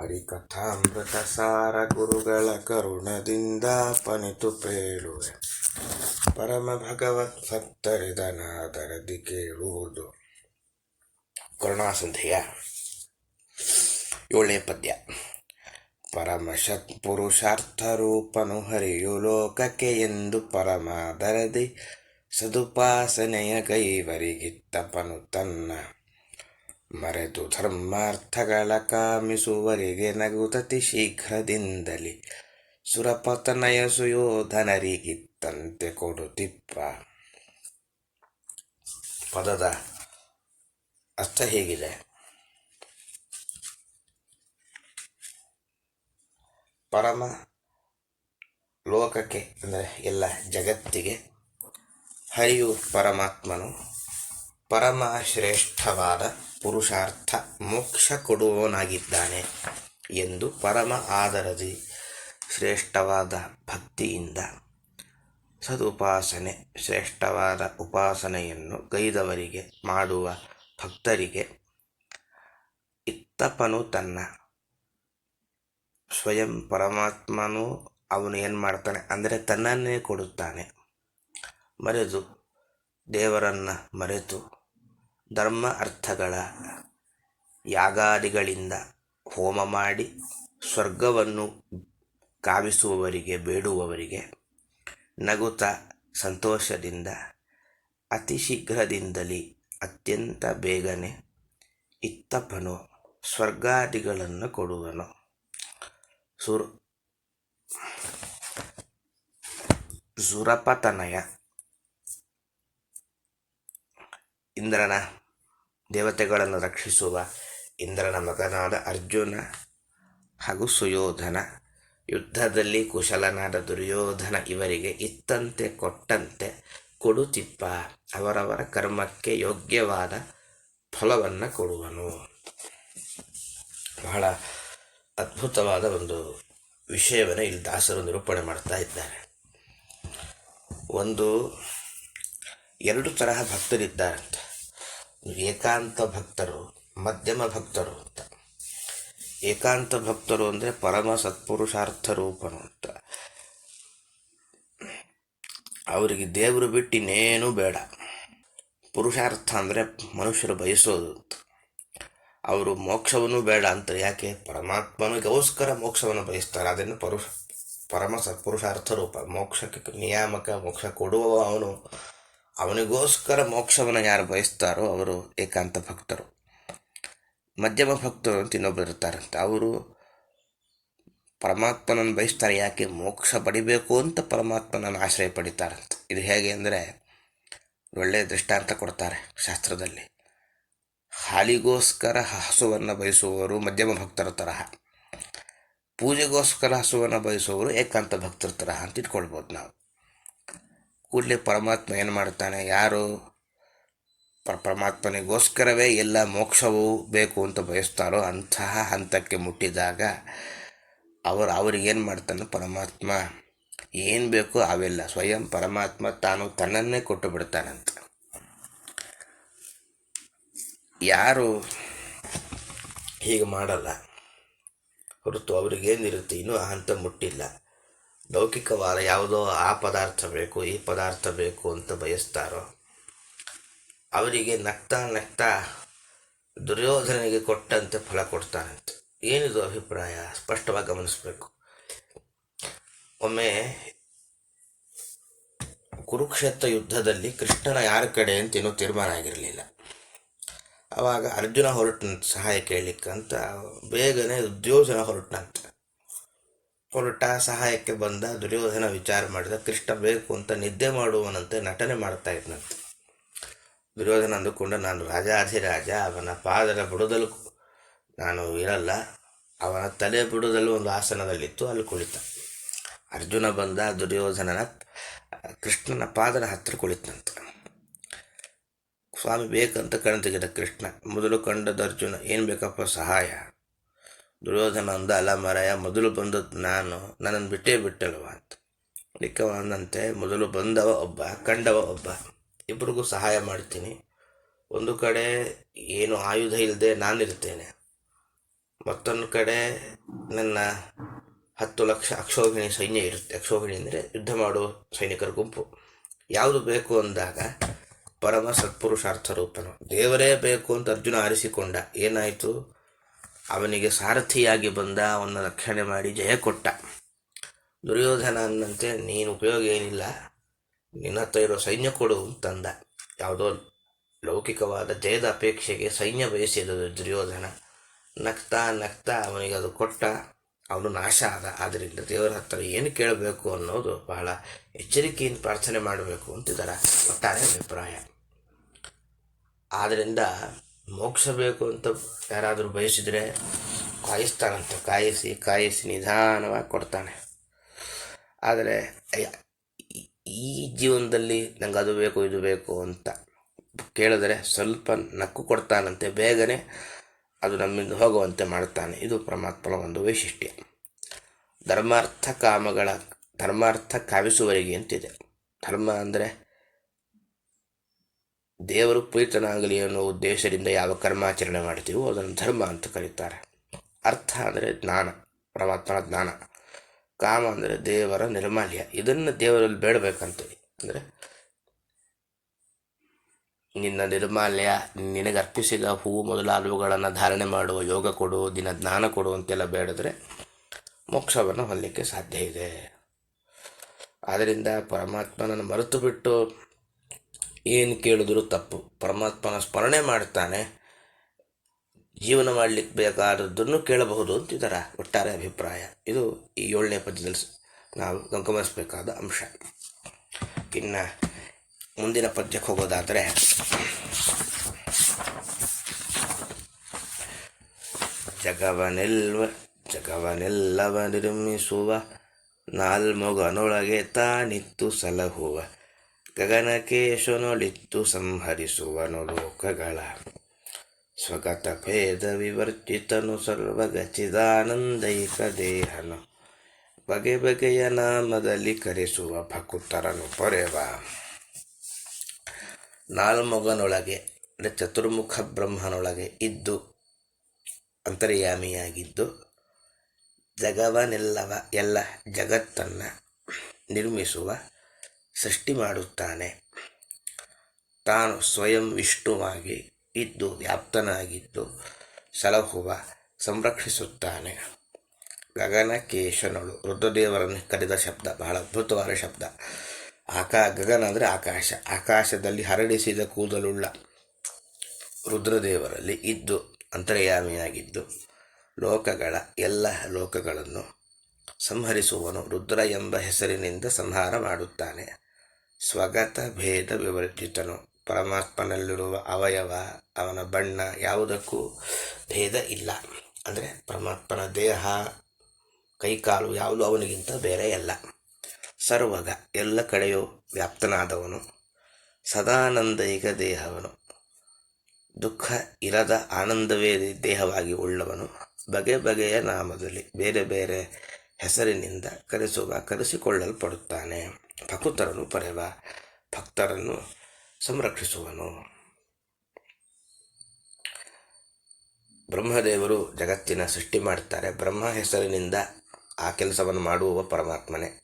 ಹರಿಕಥಾಮೃತ ಸಾರ ಗುರುಗಳ ಕರುಣದಿಂದ ಪನಿತು ಪೇಳುವೆ. ಪರಮ ಭಗವತ್ ಭಕ್ತರಿದನಾದರದಿ ಕೇಳುವುದು. ಕರುಣಾಸಂಧೆಯ ಏಳನೇ ಪದ್ಯ. ಪರಮ ಸತ್ಪುರುಷಾರ್ಥ ರೂಪನು ಹರಿಯು ಲೋಕಕ್ಕೆ ಎಂದು ಪರಮಾದರದಿ ಸದುಪಾಸನೆಯ ಕೈವರಿಗಿತ್ತಪನು ತನ್ನ ಮರೆತು ಧರ್ಮಾರ್ಥಗಳ ಕಾಮಿಸುವರಿಗೆ ನಗುತತಿ ಶೀಘ್ರದಿಂದಲಿ. ಸುರಪತನಯ ಸುಯೋಧನರಿಗಿತ್ತಂತೆ ಕೊಡುತ್ತಿಪ್ಪ ಪದದ ಅರ್ಥ ಹೇಗಿದೆ? ಪರಮ ಲೋಕಕ್ಕೆ, ಅಂದರೆ ಎಲ್ಲ ಜಗತ್ತಿಗೆ, ಹರಿಯು ಪರಮಾತ್ಮನು ಪರಮ ಶ್ರೇಷ್ಠವಾದ ಪುರುಷಾರ್ಥ ಮೋಕ್ಷ ಕೊಡುವವನಾಗಿದ್ದಾನೆ ಎಂದು ಪರಮ ಆದರದಿ ಶ್ರೇಷ್ಠವಾದ ಭಕ್ತಿಯಿಂದ ಸದುಪಾಸನೆ, ಶ್ರೇಷ್ಠವಾದ ಉಪಾಸನೆಯನ್ನು ಗೈದವರಿಗೆ ಮಾಡುವ ಭಕ್ತರಿಗೆ ಇತ್ತಪನು ತನ್ನ ಸ್ವಯಂ ಪರಮಾತ್ಮನು ಅವನು ಏನು ಮಾಡ್ತಾನೆ ಅಂದರೆ ತನ್ನನ್ನೇ ಕೊಡುತ್ತಾನೆ. ಮರೆತು ದೇವರನ್ನು ಮರೆತು ಧರ್ಮ ಅರ್ಥಗಳ ಯಾಗಾದಿಗಳಿಂದ ಹೋಮ ಮಾಡಿ ಸ್ವರ್ಗವನ್ನು ಕಾವಿಸುವವರಿಗೆ, ಬೇಡುವವರಿಗೆ ನಗುತ ಸಂತೋಷದಿಂದ ಅತಿ ಶೀಘ್ರದಿಂದಲೇ ಅತ್ಯಂತ ಬೇಗನೆ ಇತ್ತಪ್ಪನು ಸ್ವರ್ಗಾದಿಗಳನ್ನು ಕೊಡುವನು. ಸುರ್, ಸುರಪತನಯ ಇಂದ್ರನ ದೇವತೆಗಳನ್ನು ರಕ್ಷಿಸುವ ಇಂದ್ರನ ಮಗನಾದ ಅರ್ಜುನ ಹಾಗೂ ಸುಯೋಧನ. ಯುದ್ಧದಲ್ಲಿ ಕುಶಲನಾದ ದುರ್ಯೋಧನ ಇವರಿಗೆ ಇತ್ತಂತೆ ಕೊಟ್ಟಂತೆ ಕೊಡುತ್ತಿಪ್ಪ. ಅವರವರ ಕರ್ಮಕ್ಕೆ ಯೋಗ್ಯವಾದ ಫಲವನ್ನು ಕೊಡುವನು. ಬಹಳ ಅದ್ಭುತವಾದ ಒಂದು ವಿಷಯವನ್ನು ಇಲ್ಲಿ ದಾಸರು ನಿರೂಪಣೆ ಮಾಡ್ತಾ ಇದ್ದಾರೆ. ಒಂದು, ಎರಡು ತರಹ ಭಕ್ತರಿದ್ದಾರಂತೆ. ಏಕಾಂತ ಭಕ್ತರು, ಮಧ್ಯಮ ಭಕ್ತರು ಅಂತ. ಏಕಾಂತ ಭಕ್ತರು ಅಂದರೆ ಪರಮ ಸತ್ಪುರುಷಾರ್ಥ ರೂಪನು ಅಂತ. ಅವರಿಗೆ ದೇವರು ಬಿಟ್ಟು ಇನ್ನೇನೂ ಬೇಡ. ಪುರುಷಾರ್ಥ ಅಂದರೆ ಮನುಷ್ಯರು ಬಯಸೋದು ಅವರು ಮೋಕ್ಷವನ್ನು ಬೇಡ ಅಂತ. ಯಾಕೆ? ಪರಮಾತ್ಮನಿಗೋಸ್ಕರ ಮೋಕ್ಷವನ್ನು ಬಯಸ್ತಾರೆ. ಅದನ್ನು ಪರುಷ, ಪರಮ ಸತ್ಪುರುಷಾರ್ಥ ರೂಪ. ಮೋಕ್ಷಕ್ಕೆ, ನಿಯಾಮಕ ಮೋಕ್ಷ ಕೊಡುವ ಅವನು. ಅವನಿಗೋಸ್ಕರ ಮೋಕ್ಷವನ್ನು ಯಾರು ಬಯಸ್ತಾರೋ ಅವರು ಏಕಾಂತ ಭಕ್ತರು. ಮಧ್ಯಮ ಭಕ್ತರು ಅಂತ ಇನ್ನೊಬ್ಬರು ಇರ್ತಾರಂತೆ. ಅವರು ಪರಮಾತ್ಮನನ್ನು ಬಯಸ್ತಾರೆ, ಯಾಕೆ ಮೋಕ್ಷ ಪಡಿಬೇಕು ಅಂತ ಪರಮಾತ್ಮನನ್ನು ಆಶ್ರಯ ಪಡಿತಾರಂತೆ. ಇದು ಹೇಗೆ ಅಂದರೆ ಒಳ್ಳೆಯ ದೃಷ್ಟಾಂತ ಕೊಡ್ತಾರೆ ಶಾಸ್ತ್ರದಲ್ಲಿ. ಹಾಲಿಗೋಸ್ಕರ ಹಸುವನ್ನು ಬಯಸುವವರು ಮಧ್ಯಮ ಭಕ್ತರ ತರಹ. ಪೂಜೆಗೋಸ್ಕರ ಹಸುವನ್ನು ಬಯಸುವವರು ಏಕಾಂತ ಭಕ್ತರ ತರಹ ಅಂತ ಇಟ್ಕೊಳ್ಬೋದು ನಾವು. ಕೂಡಲೇ ಪರಮಾತ್ಮ ಏನು ಮಾಡ್ತಾನೆ ಯಾರು ಪರ, ಪರಮಾತ್ಮನಿಗೋಸ್ಕರವೇ ಎಲ್ಲ ಮೋಕ್ಷವೂ ಬೇಕು ಅಂತ ಬಯಸ್ತಾರೋ ಅಂತಹ ಹಂತಕ್ಕೆ ಮುಟ್ಟಿದಾಗ ಅವರು ಅವ್ರಿಗೇನು ಮಾಡ್ತಾನೆ? ಪರಮಾತ್ಮ ಏನು ಬೇಕೋ ಅವೆಲ್ಲ ಸ್ವಯಂ ಪರಮಾತ್ಮ ತಾನು ತನ್ನನ್ನೇ ಕೊಟ್ಟು ಬಿಡ್ತಾನಂತ. ಯಾರು ಹೀಗೆ ಮಾಡಲ್ಲ. ಹೊರತು ಅವ್ರಿಗೇನಿರುತ್ತೆ? ಇನ್ನೂ ಆ ಹಂತ ಮುಟ್ಟಿಲ್ಲ. ಲೌಕಿಕವಾದ ಯಾವುದೋ ಆ ಪದಾರ್ಥ ಬೇಕು, ಈ ಪದಾರ್ಥ ಬೇಕು ಅಂತ ಬಯಸ್ತಾರೋ, ಅವರಿಗೆ ನಗ್ತಾ ನಗ್ತಾ ದುರ್ಯೋಧನಿಗೆ ಕೊಟ್ಟಂತೆ ಫಲ ಕೊಡ್ತಾನಂತೆ ಏನಿದು ಅಭಿಪ್ರಾಯ? ಸ್ಪಷ್ಟವಾಗಿ ಗಮನಿಸಬೇಕು. ಒಮ್ಮೆ ಕುರುಕ್ಷೇತ್ರ ಯುದ್ಧದಲ್ಲಿ ಕೃಷ್ಣನ ಯಾರ ಕಡೆ ಅಂತ ಏನೂ ತೀರ್ಮಾನ ಆಗಿರಲಿಲ್ಲ. ಆವಾಗ ಅರ್ಜುನ ಹೊರಟನಂತ, ಸಹಾಯ ಕೇಳಲಿಕ್ಕಂತ, ಬೇಗನೆ ದುರ್ಯೋಧನ ಹೊರಟನಂತ. ಹೊರಟ ಸಹಾಯಕ್ಕೆ ಬಂದ ದುರ್ಯೋಧನ ವಿಚಾರ ಮಾಡಿದ ಕೃಷ್ಣ ಬೇಕು ಅಂತ ನಿದ್ದೆ ಮಾಡುವನಂತೆ ನಟನೆ ಮಾಡ್ತಾ ಇದ್ನಂತೆ. ದುರ್ಯೋಧನ ಅಂದುಕೊಂಡ, ನಾನು ರಾಜಾಧಿರಾಜ ಅವನ ಪಾದರ ಬುಡದಲ್ಲೂ ನಾನು ಇರಲ್ಲ. ಅವನ ತಲೆ ಬುಡದಲ್ಲೂ ಒಂದು ಆಸನದಲ್ಲಿತ್ತು, ಅಲ್ಲಿ ಕುಳಿತ. ಅರ್ಜುನ ಬಂದ ದುರ್ಯೋಧನನ, ಕೃಷ್ಣನ ಪಾದರ ಹತ್ತಿರ ಕುಳಿತನಂತೆ ಸ್ವಾಮಿ ಬೇಕಂತ ಕಣ್ ತೆಗೆದ ಕೃಷ್ಣ, ಮೊದಲು ಕಂಡದ ಅರ್ಜುನ, ಏನು ಬೇಕಪ್ಪ ಸಹಾಯ? ದುರ್ಯೋಧನ ಅಂದ ಅಲ್ಲ ಮರಾಯ ಮೊದಲು ಬಂದದ್ದು ನಾನು, ನನ್ನನ್ನು ಬಿಟ್ಟೇ ಬಿಟ್ಟಲ್ವ ಅಂತ. ಅದಕ್ಕೆ ಮೊದಲು ಬಂದವ ಒಬ್ಬ, ಕಂಡವ ಒಬ್ಬ. ಇಬ್ಬರಿಗೂ ಸಹಾಯ ಮಾಡ್ತೀನಿ. ಒಂದು ಕಡೆ ಏನು ಆಯುಧ ಇಲ್ಲದೆ ನಾನಿರ್ತೇನೆ ಮತ್ತೊಂದು ಕಡೆ ನನ್ನ ಹತ್ತು ಲಕ್ಷ ಅಕ್ಷೋಹಿಣಿ ಸೈನ್ಯ ಇರುತ್ತೆ. ಅಕ್ಷೋಹಿಣಿ ಅಂದರೆ ಯುದ್ಧ ಮಾಡುವ ಸೈನಿಕರ ಗುಂಪು. ಯಾವುದು ಬೇಕು ಅಂದಾಗ ಪರಮ ಸತ್ಪುರುಷಾರ್ಥ ರೂಪನು. ದೇವರೇ ಬೇಕು ಅಂತ ಅರ್ಜುನ ಆರಿಸಿಕೊಂಡ. ಏನಾಯಿತು? ಅವನಿಗೆ ಸಾರಥಿಯಾಗಿ ಬಂದ ಅವನ ರಕ್ಷಣೆ ಮಾಡಿ ಜಯ ಕೊಟ್ಟ. ದುರ್ಯೋಧನ ಅಂದಂತೆ ನೀನು ಉಪಯೋಗ ಏನಿಲ್ಲ. ನಿನ್ನ ಹತ್ರ ಇರೋ ಸೈನ್ಯ ಕೊಡು ಅಂತಂದ. ಯಾವುದೋ ಲೌಕಿಕವಾದ ಜಯದ ಅಪೇಕ್ಷೆಗೆ ಸೈನ್ಯ ಬಯಸಿದ ದುರ್ಯೋಧನ. ನಗ್ತಾ ನಗ್ತಾ ಅವನಿಗೆ ಅದು ಕೊಟ್ಟ. ಅವನು ನಾಶ ಆದ. ಆದ್ದರಿಂದ ದೇವರ ಹತ್ರ ಏನು ಕೇಳಬೇಕು ಅನ್ನೋದು ಬಹಳ ಎಚ್ಚರಿಕೆಯಿಂದ ಪ್ರಾರ್ಥನೆ ಮಾಡಬೇಕು ಅಂತಿದ್ದಾರೆ ಒಟ್ಟಾರೆ ಅಭಿಪ್ರಾಯ. ಆದ್ದರಿಂದ ಮೋಕ್ಷ ಬೇಕು ಅಂತ ಯಾರಾದರೂ ಬಯಸಿದರೆ ಕಾಯಿಸ್ತಾನಂತ. ಕಾಯಿಸಿ ಕಾಯಿಸಿ ನಿಧಾನವಾಗಿ ಕೊಡ್ತಾನೆ. ಆದರೆ ಈ- ಜೀವನದಲ್ಲಿ ನಂಗೆ ಅದು ಬೇಕು, ಇದು ಬೇಕು ಅಂತ ಕೇಳಿದ್ರೆ ಸ್ವಲ್ಪ ನಕ್ಕು ಕೊಡ್ತಾನಂತೆ. ಬೇಗನೆ ಅದು ನಮ್ಮಿಂದ ಹೋಗುವಂತೆ ಮಾಡ್ತಾನೆ. ಇದು ಪರಮಾತ್ಮನ ಒಂದು ವೈಶಿಷ್ಟ್ಯ. ಧರ್ಮಾರ್ಥ ಕಾಮಗಳ, ಧರ್ಮಾರ್ಥ ಕಾವಿಸುವರಿಗೆ ಅಂತಿದೆ. ಧರ್ಮ ಅಂದರೆ ದೇವರು ಪ್ರೀತನಾಗಲಿ ಅನ್ನೋ ಉದ್ದೇಶದಿಂದ ಯಾವ ಕರ್ಮಾಚರಣೆ ಮಾಡ್ತೀವೋ ಅದನ್ನು ಧರ್ಮ ಅಂತ ಕರೀತಾರೆ. ಅರ್ಥ ಅಂದರೆ ಜ್ಞಾನ, ಪರಮಾತ್ಮನ ಜ್ಞಾನ. ಕಾಮ ಅಂದರೆ ದೇವರ ನಿರ್ಮಾಲ್ಯ. ಇದನ್ನು ದೇವರಲ್ಲಿ ಬೇಡಬೇಕಂತ ಅಂದರೆ ನಿನ್ನ ನಿರ್ಮಾಲ್ಯ, ನಿನಗೆ ಅರ್ಪಿಸಿದ ಹೂವು ಮೊದಲಾದವುಗಳನ್ನು ಧಾರಣೆ ಮಾಡುವ ಯೋಗ ಕೊಡು, ದಿನ ಜ್ಞಾನ ಕೊಡು ಅಂತೆಲ್ಲ ಬೇಡಿದ್ರೆ ಮೋಕ್ಷವನ್ನು ಹೊಂದಲಿಕ್ಕೆ ಸಾಧ್ಯ ಇದೆ. ಆದ್ದರಿಂದ ಪರಮಾತ್ಮನನ್ನು ಮರೆತು ಬಿಟ್ಟು ಏನು ಕೇಳಿದ್ರು ತಪ್ಪು. ಪರಮಾತ್ಮನ ಸ್ಮರಣೆ ಮಾಡ್ತಾನೆ. ಜೀವನ ಮಾಡಲಿಕ್ಕೆ ಬೇಕಾದದ್ದನ್ನು ಕೇಳಬಹುದು ಅಂತಿದರ ಒಟ್ಟಾರೆ ಅಭಿಪ್ರಾಯ. ಇದು ಈ ಏಳನೇ ಪದ್ಯದಲ್ಲಿ ನಾವು ಗಮನಿಸಬೇಕಾದ ಅಂಶ. ಇನ್ನು ಮುಂದಿನ ಪದ್ಯಕ್ಕೆ ಹೋಗೋದಾದರೆ, ಜಗವನೆಲ್ವ, ಜಗವನೆಲ್ಲವ ನಿರ್ಮಿಸುವ ನಾಲ್ಮೊಗನೊಳಗೆ ತಾನಿತ್ತು ಸಲಹುವ. ಗಗನಕೇಶನೊಳಿತ್ತು ಸಂಹರಿಸುವನು ಲೋಕಗಳ ಸ್ವಗತ ಭೇದ ವಿವರ್ಜಿತನು ಸರ್ವಗಚಿದಾನಂದೈಕ ದೇಹನು. ಬಗೆ ಬಗೆಯ ನಾಮದಲ್ಲಿ ಕರೆಸುವ ಭಕುತರನು ಪೊರೆವ. ನಾಲ್ಮೊಗನೊಳಗೆ, ಅಂದರೆ ಚತುರ್ಮುಖ ಬ್ರಹ್ಮನೊಳಗೆ ಇದ್ದು, ಅಂತರ್ಯಾಮಿಯಾಗಿದ್ದು, ಜಗವನೆಲ್ಲವ ಎಲ್ಲ ಜಗತ್ತನ್ನು ನಿರ್ಮಿಸುವ ಸೃಷ್ಟಿ ಮಾಡುತ್ತಾನೆ. ತಾನು ಸ್ವಯಂ ವಿಷ್ಣುವಾಗಿ ಇದ್ದು ವ್ಯಾಪ್ತನಾಗಿದ್ದು ಸಲಹುವ ಸಂರಕ್ಷಿಸುತ್ತಾನೆ. ಗಗನಕೇಶನಳು ರುದ್ರದೇವರನ್ನು ಕರೆದ ಶಬ್ದ, ಬಹಳ ಅದ್ಭುತವಾದ ಶಬ್ದ. ಆಕಾ, ಗಗನ ಅಂದರೆ ಆಕಾಶ. ಆಕಾಶದಲ್ಲಿ ಹರಡಿಸಿದ ಕೂದಲುಳ್ಳ ರುದ್ರದೇವರಲ್ಲಿ ಇದ್ದು ಅಂತರ್ಯಾಮಿಯಾಗಿದ್ದು ಲೋಕಗಳ ಎಲ್ಲ ಲೋಕಗಳನ್ನು ಸಂಹರಿಸುವನು ರುದ್ರ ಎಂಬ ಹೆಸರಿನಿಂದ ಸಂಹಾರ ಮಾಡುತ್ತಾನೆ. ಸ್ವಗತ ಭೇದ ವಿವರ್ಜಿತನು ಪರಮಾತ್ಮನಲ್ಲಿರುವ ಅವಯವ, ಅವನ ಬಣ್ಣ ಯಾವುದಕ್ಕೂ ಭೇದ ಇಲ್ಲ. ಅಂದರೆ ಪರಮಾತ್ಮನ ದೇಹ, ಕೈಕಾಲು ಯಾವುದು ಅವನಿಗಿಂತ ಬೇರೆ ಅಲ್ಲ ಸರ್ವಗ, ಎಲ್ಲ ಕಡೆಯೂ ವ್ಯಾಪ್ತನಾದವನು. ಸದಾನಂದೈಕ ದೇಹವನು. ದುಃಖ ಇರದ ಆನಂದವೇ ದೇಹವಾಗಿ ಉಳ್ಳವನು. ಬಗೆ ಬಗೆಯ ನಾಮದಲ್ಲಿ ಬೇರೆ ಬೇರೆ ಹೆಸರಿನಿಂದ ಕರೆಸುವ ಕರೆಸಿಕೊಳ್ಳಲ್ಪಡುತ್ತಾನೆ. ಭಕುತರನು ಪರೆವ ಭಕ್ತರನ್ನು ಸಂರಕ್ಷಿಸುವನು ಬ್ರಹ್ಮದೇವರು ಜಗತ್ತಿನ ಸೃಷ್ಟಿ ಮಾಡ್ತಾರೆ ಬ್ರಹ್ಮ ಹೆಸರಿನಿಂದ ಆ ಕೆಲಸವನ್ನು ಮಾಡುವ ಪರಮಾತ್ಮನೇ.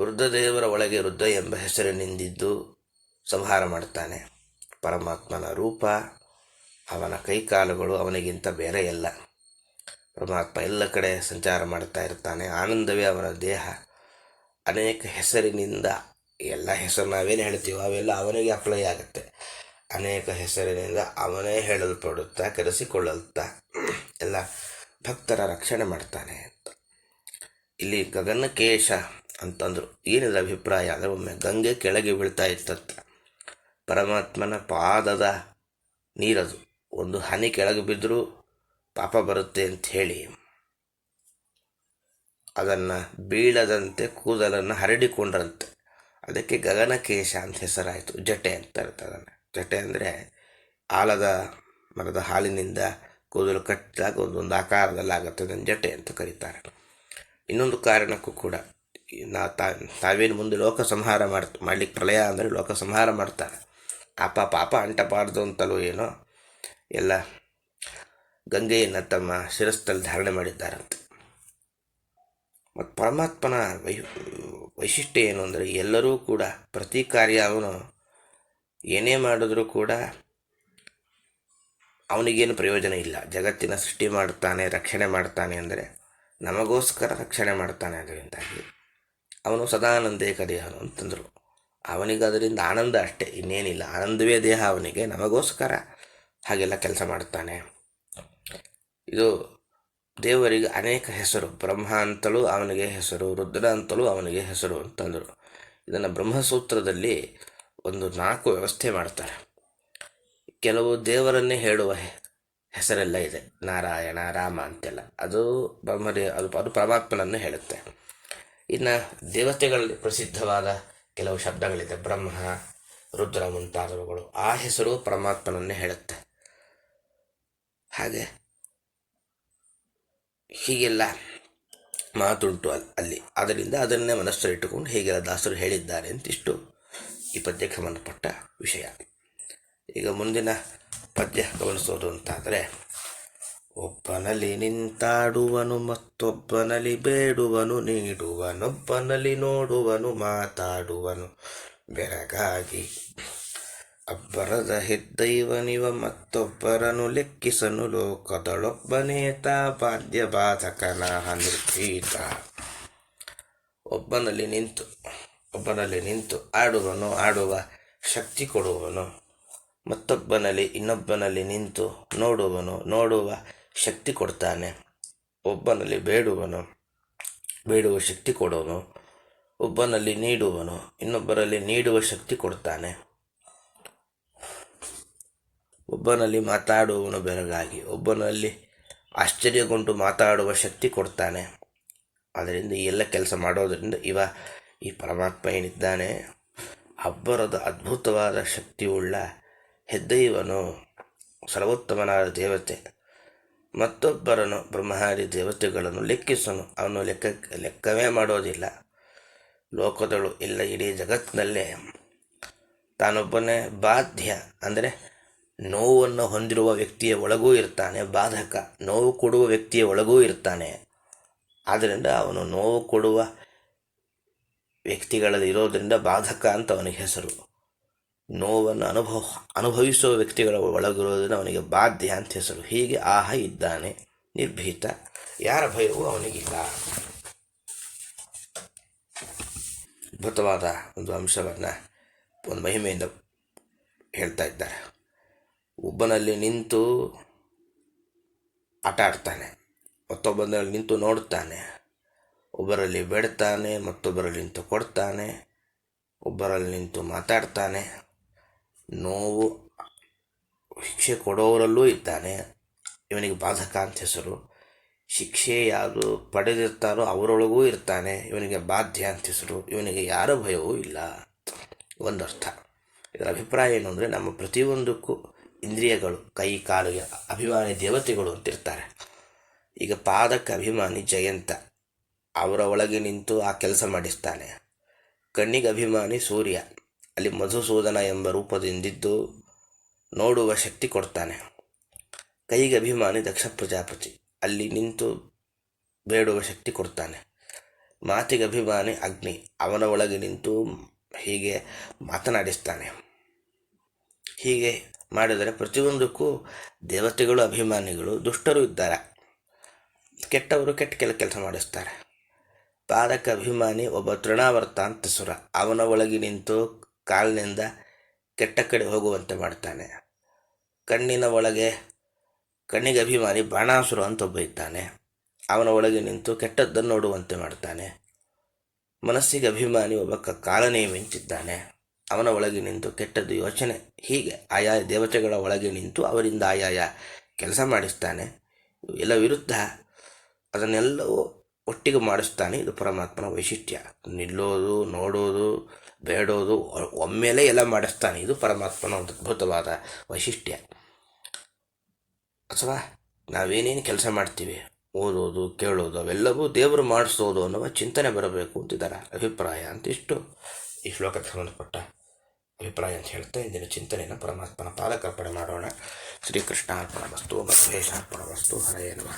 ವೃದ್ಧದೇವರ ಒಳಗೆ ವೃದ್ಧ ಎಂಬ ಹೆಸರಿನಿಂದಿದ್ದು ಸಂಹಾರ ಮಾಡ್ತಾನೆ ಪರಮಾತ್ಮನ ರೂಪ, ಅವನ ಕೈಕಾಲುಗಳು ಅವನಿಗಿಂತ ಬೇರೆಯಲ್ಲ ಪರಮಾತ್ಮ ಎಲ್ಲ ಕಡೆ ಸಂಚಾರ ಮಾಡ್ತಾ ಇರ್ತಾನೆ. ಆನಂದವೇ ಅವನ ದೇಹ. ಅನೇಕ ಹೆಸರಿನಿಂದ ಎಲ್ಲ ಹೆಸರು ನಾವೇನು ಹೇಳ್ತೀವೋ ಅವೆಲ್ಲ ಅವನಿಗೆ ಅಪ್ಲೈ ಆಗುತ್ತೆ. ಅನೇಕ ಹೆಸರಿನಿಂದ ಅವನೇ ಹೇಳಲ್ಪಡುತ್ತಾ, ಕರೆಸಿಕೊಳ್ಳುತ್ತಾ ಎಲ್ಲ ಭಕ್ತರ ರಕ್ಷಣೆ ಮಾಡ್ತಾನೆ ಅಂತ. ಇಲ್ಲಿ ಗಗನಕೇಶ ಅಂತಂದರು. ಏನಿದೆ ಅಭಿಪ್ರಾಯ ಅಂದರೆ ಒಮ್ಮೆ ಗಂಗೆ ಕೆಳಗೆ ಬೀಳ್ತಾ ಇತ್ತಂತ ಪರಮಾತ್ಮನ ಪಾದದ ನೀರದು. ಒಂದು ಹನಿ ಕೆಳಗೆ ಬಿದ್ದರೂ ಪಾಪ ಬರುತ್ತೆ ಅಂತ ಹೇಳಿ ಅದನ್ನು ಬೀಳದಂತೆ ಕೂದಲನ್ನು ಹರಡಿಕೊಂಡ್ರಂತೆ. ಅದಕ್ಕೆ ಗಗನಕೇಶ ಅಂತ ಹೆಸರಾಯಿತು. ಜಟೆ ಅಂತ ಅದನ್ನು. ಜಟೆ ಅಂದರೆ ಆಲದ ಮರದ ಹಾಲಿನಿಂದ ಕೂದಲು ಕಟ್ಟಿದಾಗ ಒಂದೊಂದು ಆಕಾರದಲ್ಲಿ ಆಗುತ್ತೆ ಅದನ್ನು ಜಟೆ ಅಂತ ಕರೀತಾರೆ. ಇನ್ನೊಂದು ಕಾರಣಕ್ಕೂ ಕೂಡ ನಾ ತಾ, ತಾವೇನು ಮುಂದೆ ಲೋಕ ಸಂಹಾರ ಮಾಡ್, ಮಾಡ್ಲಿಕ್ಕೆ ಪ್ರಳಯ ಅಂದರೆ ಲೋಕ ಸಂಹಾರ ಮಾಡ್ತಾರೆ. ಪಾಪ ಪಾಪ ಅಂಟಬಾರ್ದು ಅಂತಲೂ ಏನೋ ಎಲ್ಲ ಗಂಗೆಯನ್ನು ತಮ್ಮ ಶಿರಸ್ತಲ್ಲಿ ಧಾರಣೆ ಮಾಡಿದ್ದಾರಂತೆ. ಮತ್ತು ಪರಮಾತ್ಮನ ವೈ, ವೈಶಿಷ್ಟ್ಯ ಏನು ಅಂದರೆ ಎಲ್ಲರೂ ಕೂಡ ಪ್ರತಿ ಕಾರ್ಯ ಅವನು ಏನೇ ಮಾಡಿದ್ರೂ ಕೂಡ ಅವನಿಗೇನು ಪ್ರಯೋಜನ ಇಲ್ಲ. ಜಗತ್ತಿನ ಸೃಷ್ಟಿ ಮಾಡ್ತಾನೆ ರಕ್ಷಣೆ ಮಾಡ್ತಾನೆ ಅಂದರೆ ನಮಗೋಸ್ಕರ ರಕ್ಷಣೆ ಮಾಡ್ತಾನೆ ಅದರಿಂದಾಗಿ ಅವನು ಸದಾನಂದೇ ಕದೇಹನು ಅಂತಂದರು. ಅವನಿಗೆ ಅದರಿಂದ ಆನಂದ ಅಷ್ಟೇ, ಇನ್ನೇನಿಲ್ಲ. ಆನಂದವೇ ದೇಹ ಅವನಿಗೆ, ನಮಗೋಸ್ಕರ ಹಾಗೆಲ್ಲ ಕೆಲಸ ಮಾಡುತ್ತಾನೆ. ಇದು ದೇವರಿಗೆ ಅನೇಕ ಹೆಸರು, ಬ್ರಹ್ಮ ಅಂತಲೂ ಅವನಿಗೆ ಹೆಸರು, ರುದ್ರ ಅಂತಲೂ ಅವನಿಗೆ ಹೆಸರು ಅಂತಂದರು. ಇದನ್ನು ಬ್ರಹ್ಮಸೂತ್ರದಲ್ಲಿ ಒಂದು ನಾಲ್ಕು ವ್ಯವಸ್ಥೆ ಮಾಡ್ತಾರೆ. ಕೆಲವು ದೇವರನ್ನೇ ಹೇಳುವ ಹೆಸರೆಲ್ಲ ಇದೆ. ನಾರಾಯಣ, ರಾಮ ಅಂತೆಲ್ಲ. ಅದು ಬ್ರಹ್ಮದೇ, ಅದು ಅದು ಪರಮಾತ್ಮನನ್ನು ಹೇಳುತ್ತೆ. ಇನ್ನು ದೇವತೆಗಳಲ್ಲಿ ಪ್ರಸಿದ್ಧವಾದ ಕೆಲವು ಶಬ್ದಗಳಿದೆ. ಬ್ರಹ್ಮ, ರುದ್ರ ಮುಂತಾದವುಗಳು. ಆ ಹೆಸರು ಪರಮಾತ್ಮನನ್ನೇ ಹೇಳುತ್ತೆ. ಹಾಗೆ ಹೀಗೆಲ್ಲ ಮಾತುಂಟು ಅಲ್ಲಿ ಅಲ್ಲಿ. ಅದರಿಂದ ಅದನ್ನೇ ಮನಸ್ಸಲ್ಲಿಟ್ಟುಕೊಂಡು ಹೀಗೆಲ್ಲ ದಾಸರು ಹೇಳಿದ್ದಾರೆ ಅಂತಿಷ್ಟು ಈ ಪದ್ಯಕ್ಕೆ ಸಂಬಂಧಪಟ್ಟ ವಿಷಯ. ಈಗ ಮುಂದಿನ ಪದ್ಯ ಗಮನಿಸೋದು ಅಂತಾದರೆ, ಒಬ್ಬನಲ್ಲಿ ನಿಂತಾಡುವನು ಮತ್ತೊಬ್ಬನಲ್ಲಿ ಬೇಡುವನು, ನೀಡುವನೊಬ್ಬನಲ್ಲಿ ನೋಡುವನು, ಮಾತಾಡುವನು, ಬೆರಗಾಗಿ ಅಬ್ಬರದ ಹೆದ್ದೈವನಿವ ಮತ್ತೊಬ್ಬರನು ಲೆಕ್ಕಿಸನು ಲೋಕದಳೊಬ್ಬನೇತ ಬಾಧ್ಯ ಬಾಧಕನ ನಿರ್ಭೀತ ಒಬ್ಬನಲ್ಲಿ ನಿಂತು ಒಬ್ಬನಲ್ಲಿ ನಿಂತು ಆಡುವನು ಆಡುವ ಶಕ್ತಿ ಕೊಡುವನು. ಮತ್ತೊಬ್ಬನಲ್ಲಿ ಇನ್ನೊಬ್ಬನಲ್ಲಿ ನಿಂತು ನೋಡುವನು ನೋಡುವ ಶಕ್ತಿ ಕೊಡ್ತಾನೆ. ಒಬ್ಬನಲ್ಲಿ ಬೇಡುವನು ಬೇಡುವ ಶಕ್ತಿ ಕೊಡುವನು ಒಬ್ಬನಲ್ಲಿ ನೀಡುವನು ಇನ್ನೊಬ್ಬರಲ್ಲಿ ನೀಡುವ ಶಕ್ತಿ ಕೊಡ್ತಾನೆ. ಒಬ್ಬನಲ್ಲಿ ಮಾತಾಡುವವನು ಬೆರಗಾಗಿ, ಒಬ್ಬನಲ್ಲಿ ಆಶ್ಚರ್ಯಗೊಂಡು ಮಾತಾಡುವ ಶಕ್ತಿ ಕೊಡ್ತಾನೆ. ಅದರಿಂದ ಈ ಎಲ್ಲ ಕೆಲಸ ಮಾಡೋದರಿಂದ ಇವ ಈ ಪರಮಾತ್ಮ ಏನಿದ್ದಾನೆ, ಅಬ್ಬರದ ಅದ್ಭುತವಾದ ಶಕ್ತಿಯುಳ್ಳ ಹೆದ್ದೈವನು, ಸರ್ವೋತ್ತಮನಾದ ದೇವತೆ. ಮತ್ತೊಬ್ಬರನು ಬ್ರಹ್ಮಾದಿ ದೇವತೆಗಳನ್ನು ಲೆಕ್ಕಿಸನು. ಅವನು ಲೆಕ್ಕ, ಲೆಕ್ಕವೇ ಮಾಡೋದಿಲ್ಲ. ಲೋಕದಳು ಇಲ್ಲ, ಇಡೀ ಜಗತ್ತಿನಲ್ಲೇ ತಾನೊಬ್ಬನೇ ಬಾಧ್ಯ. ಅಂದರೆ ನೋವನ್ನು ಹೊಂದಿರುವ ವ್ಯಕ್ತಿಯ ಒಳಗೂ ಇರ್ತಾನೆ, ಬಾಧಕ. ನೋವು ಕೊಡುವ ವ್ಯಕ್ತಿಯ ಒಳಗೂ ಇರ್ತಾನೆ. ಆದ್ದರಿಂದ ಅವನು ನೋವು ಕೊಡುವ ವ್ಯಕ್ತಿಗಳಲ್ಲಿ ಇರೋದರಿಂದ ಬಾಧಕ ಅಂತ ಅವನಿಗೆ ಹೆಸರು. ನೋವನ್ನು ಅನುಭವ, ಅನುಭವಿಸುವ ವ್ಯಕ್ತಿಗಳ ಒಳಗಿರೋದರಿಂದ ಅವನಿಗೆ ಬಾಧ್ಯ ಅಂತ ಹೆಸರು. ಹೀಗೆ ಆಹ ಇದ್ದಾನೆ, ನಿರ್ಭೀತ. ಯಾರ ಭಯವೂ ಅವನಿಗಿಲ್ಲ. ಅದ್ಭುತವಾದ ಒಂದು ಅಂಶವನ್ನು ಒಂದು ಮಹಿಮೆಯಿಂದ ಹೇಳ್ತಾ ಇದ್ದಾರೆ. ಒಬ್ಬನಲ್ಲಿ ನಿಂತು ಆಟ ಆಡ್ತಾನೆ. ಮತ್ತೊಬ್ಬನಲ್ಲಿ ನಿಂತು ನೋಡ್ತಾನೆ. ಒಬ್ಬರಲ್ಲಿ ಬೇಡ್ತಾನೆ, ಮತ್ತೊಬ್ಬರಲ್ಲಿ ನಿಂತು ಕೊಡ್ತಾನೆ, ಒಬ್ಬರಲ್ಲಿ ನಿಂತು ಮಾತಾಡ್ತಾನೆ. ನೋವು ಶಿಕ್ಷೆ ಕೊಡೋರಲ್ಲೂ ಇದ್ದಾನೆ. ಇವನಿಗೆ ಬಾಧಕ ಅಂತ ಹೆಸರು. ಶಿಕ್ಷೆ ಯಾರು ಪಡೆದಿರ್ತಾರೋ ಅವರೊಳಗೂ ಇರ್ತಾನೆ. ಇವನಿಗೆ ಬಾಧ್ಯ ಅಂತ ಹೆಸರು. ಇವನಿಗೆ ಯಾರ ಭಯವೂ ಇಲ್ಲ. ಒಂದರ್ಥ. ಇದರ ಅಭಿಪ್ರಾಯ ಏನು ಅಂದರೆ ನಮ್ಮ ಪ್ರತಿಯೊಂದಕ್ಕೂ ಇಂದ್ರಿಯಗಳು, ಕೈ, ಕಾಲು, ಅಭಿಮಾನಿ, ದೇವತೆಗಳು ಅಂತಿರ್ತಾರೆ. ಈಗ ಪಾದಕ್ಕೆ ಅಭಿಮಾನಿ ಜಯಂತ, ಅವರ ಒಳಗೆ ನಿಂತು ಆ ಕೆಲಸ ಮಾಡಿಸ್ತಾನೆ. ಕಣ್ಣಿಗೆ ಅಭಿಮಾನಿ ಸೂರ್ಯ, ಅಲ್ಲಿ ಮಧುಸೂದನ ಎಂಬ ರೂಪದಿಂದಿದ್ದು ನೋಡುವ ಶಕ್ತಿ ಕೊಡ್ತಾನೆ. ಕೈಗೆ ಅಭಿಮಾನಿ ದಕ್ಷ ಪ್ರಜಾಪತಿ, ಅಲ್ಲಿ ನಿಂತು ಬೇಡುವ ಶಕ್ತಿ ಕೊಡ್ತಾನೆ. ಮಾತಿಗೆ ಅಭಿಮಾನಿ ಅಗ್ನಿ, ಅವನ ಒಳಗೆ ನಿಂತು ಹೀಗೆ ಮಾತನಾಡಿಸ್ತಾನೆ. ಹೀಗೆ ಮಾಡಿದರೆ ಪ್ರತಿಯೊಂದಕ್ಕೂ ದೇವತೆಗಳು, ಅಭಿಮಾನಿಗಳು ದುಷ್ಟರು ಇದ್ದಾರೆ. ಕೆಟ್ಟವರು ಕೆಟ್ಟ ಕೆಲ, ಕೆಲಸ ಮಾಡಿಸ್ತಾರೆ. ಪಾದಕ ಅಭಿಮಾನಿ ಒಬ್ಬ ತೃಣಾವರ್ತ ಅಂತ ಸುರ. ಅವನ ಒಳಗೆ ನಿಂತು ಕಾಲಿನಿಂದ ಕೆಟ್ಟ ಕಡೆ ಹೋಗುವಂತೆ ಮಾಡ್ತಾನೆ. ಕಣ್ಣಿನ ಒಳಗೆ, ಕಣ್ಣಿಗೆ ಅಭಿಮಾನಿ ಬಾಣಾಸುರ ಅಂತ ಒಬ್ಬ ಇದ್ದಾನೆ. ಅವನ ಒಳಗೆ ನಿಂತು ಕೆಟ್ಟದ್ದನ್ನು ನೋಡುವಂತೆ ಮಾಡ್ತಾನೆ. ಮನಸ್ಸಿಗೆ ಅಭಿಮಾನಿ ಒಬ್ಬ ಕಾಲನೇ ಕಾಲನೇಮಿಂತಿದ್ದಾನೆ ಅವನ ಒಳಗೆ ನಿಂತು ಕೆಟ್ಟದ್ದು ಯೋಚನೆ. ಹೀಗೆ ಆಯಾ ದೇವತೆಗಳ ಒಳಗೆ ನಿಂತು ಅವರಿಂದ ಆಯಾಯ ಕೆಲಸ ಮಾಡಿಸ್ತಾನೆ. ಎಲ್ಲ ವಿರುದ್ಧ ಅದನ್ನೆಲ್ಲವೂ ಒಟ್ಟಿಗೆ ಮಾಡಿಸ್ತಾನೆ. ಇದು ಪರಮಾತ್ಮನ ವೈಶಿಷ್ಟ್ಯ. ನಿಲ್ಲೋದು, ನೋಡೋದು, ಬೇಡೋದು ಒಮ್ಮೆಲೆ ಎಲ್ಲ ಮಾಡಿಸ್ತಾನೆ. ಇದು ಪರಮಾತ್ಮನ ಒಂದು ಅದ್ಭುತವಾದ ವೈಶಿಷ್ಟ್ಯ. ಅಥವಾ ನಾವೇನೇನು ಕೆಲಸ ಮಾಡ್ತೀವಿ? ಓದೋದು, ಕೇಳೋದು, ಅವೆಲ್ಲವೂ ದೇವರು ಮಾಡಿಸೋದು ಅನ್ನುವ ಚಿಂತನೆ ಬರಬೇಕು ಅಂತಿದ್ದಾರೆ. ಅಭಿಪ್ರಾಯ ಅಂತ ಇಷ್ಟು ಈ ಶ್ಲೋಕಕ್ಕೆ ಸಂಬಂಧಪಟ್ಟ ಅಭಿಪ್ರಾಯ ಅಂತ ಹೇಳ್ತಾ ಇಂದಿನ ಚಿಂತನೆಯನ್ನು ಪರಮಾತ್ಮನ ಪಾದಕರ್ಪಣೆ ಮಾಡೋಣ. ಶ್ರೀಕೃಷ್ಣ ಅರ್ಪಣ ವಸ್ತು ಮಧ್ವೇಶ ಅರ್ಪಣ ವಸ್ತು ಹರೇ ನಮಃ.